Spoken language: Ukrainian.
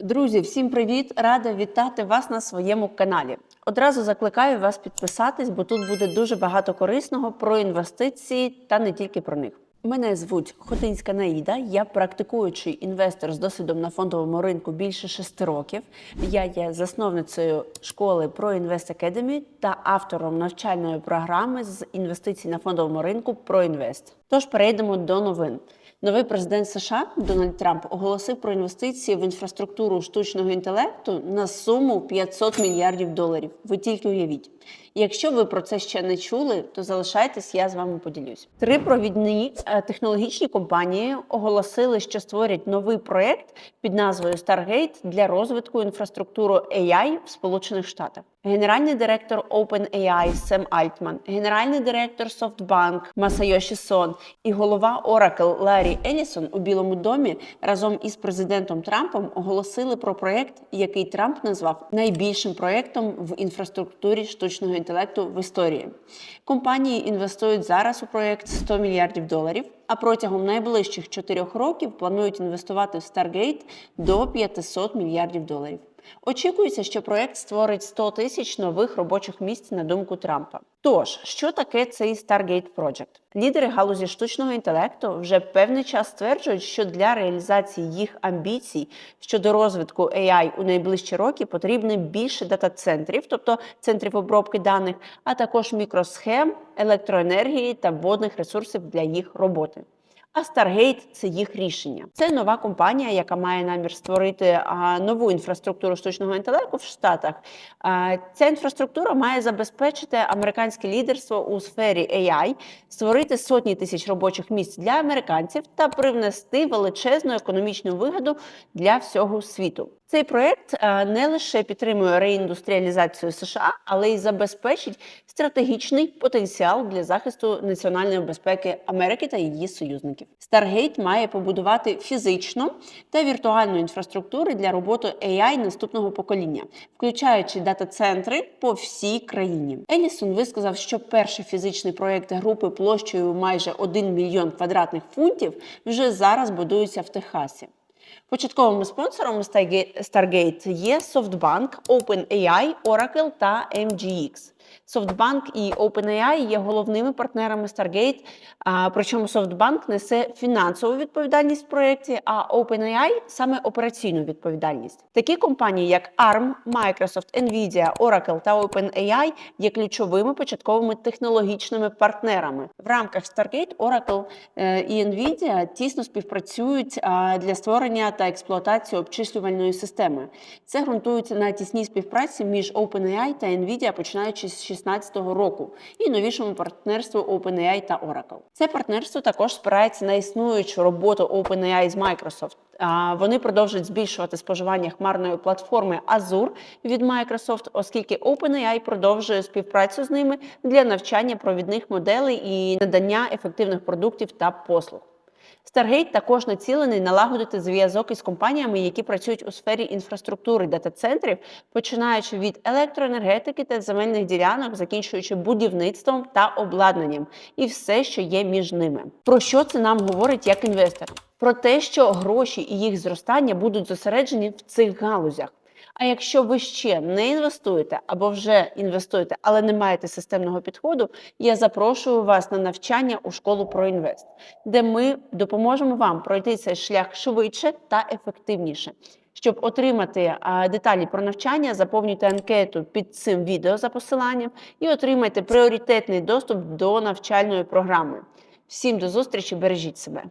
Друзі, всім привіт! Рада вітати вас на своєму каналі. Одразу закликаю вас підписатись, бо тут буде дуже багато корисного про інвестиції та не тільки про них. Мене звуть Хотинська Наїда. Я практикуючий інвестор з досвідом на фондовому ринку більше шести років. Я є засновницею школи ProInvest Academy та автором навчальної програми з інвестицій на фондовому ринку ProInvest. Тож перейдемо до новин. Новий президент США Дональд Трамп оголосив про інвестиції в інфраструктуру штучного інтелекту на суму 500 мільярдів доларів. Ви тільки уявіть. Якщо ви про це ще не чули, то залишайтесь, я з вами поділюсь. Три провідні е, технологічні компанії оголосили, що створять новий проект під назвою Stargate для розвитку інфраструктури AI в Сполучених Штатах. Генеральний директор OpenAI Сем Альтман, генеральний директор SoftBank Масайоші Сон і голова Oracle Ларі Елісон у Білому домі разом із президентом Трампом оголосили про проект, який Трамп назвав найбільшим проектом в інфраструктурі штучного інтелекту в історії. Компанії інвестують зараз у проект 100 мільярдів доларів. А протягом найближчих чотирьох років планують інвестувати в Stargate до 500 мільярдів доларів. Очікується, що проект створить 100 тисяч нових робочих місць на думку Трампа. Тож, що таке цей Stargate Project? Лідери галузі штучного інтелекту вже певний час стверджують, що для реалізації їх амбіцій щодо розвитку AI у найближчі роки потрібно більше дата-центрів, тобто центрів обробки даних, а також мікросхем, електроенергії та водних ресурсів для їх роботи. А Stargate – це їх рішення. Це нова компанія, яка має намір створити нову інфраструктуру штучного інтелекту в Штатах. Ця інфраструктура має забезпечити американське лідерство у сфері AI, створити сотні тисяч робочих місць для американців та привнести величезну економічну вигоду для всього світу. Цей проект не лише підтримує реіндустріалізацію США, але й забезпечить стратегічний потенціал для захисту національної безпеки Америки та її союзників. Stargate має побудувати фізичну та віртуальну інфраструктури для роботи AI наступного покоління, включаючи дата-центри по всій країні. Елісон висказав, що перший фізичний проект групи площею майже 1 мільйон квадратних фунтів вже зараз будується в Техасі. Початковими спонсорами Stargate є SoftBank, OpenAI, Oracle та MGX. SoftBank і OpenAI є головними партнерами Stargate, причому SoftBank несе фінансову відповідальність в проєкті, а OpenAI – саме операційну відповідальність. Такі компанії, як ARM, Microsoft, Nvidia, Oracle та OpenAI є ключовими початковими технологічними партнерами. В рамках Stargate Oracle е, і Nvidia тісно співпрацюють для створення та експлуатації обчислювальної системи. Це ґрунтується на тісній співпраці між OpenAI та Nvidia, починаючи з 2016 року, і новішому партнерству OpenAI та Oracle. Це партнерство також спирається на існуючу роботу OpenAI з Microsoft. Вони продовжують збільшувати споживання хмарної платформи Azure від Microsoft, оскільки OpenAI продовжує співпрацю з ними для навчання провідних моделей і надання ефективних продуктів та послуг. Stargate також націлений налагодити зв'язок із компаніями, які працюють у сфері інфраструктури дата-центрів, починаючи від електроенергетики та земельних ділянок, закінчуючи будівництвом та обладнанням, і все, що є між ними. Про що це нам говорить як інвесторам? Про те, що гроші і їх зростання будуть зосереджені в цих галузях. А якщо ви ще не інвестуєте або вже інвестуєте, але не маєте системного підходу, я запрошую вас на навчання у школу ProInvest, де ми допоможемо вам пройти цей шлях швидше та ефективніше. Щоб отримати деталі про навчання, заповнюйте анкету під цим відео за посиланням і отримайте пріоритетний доступ до навчальної програми. Всім до зустрічі, бережіть себе.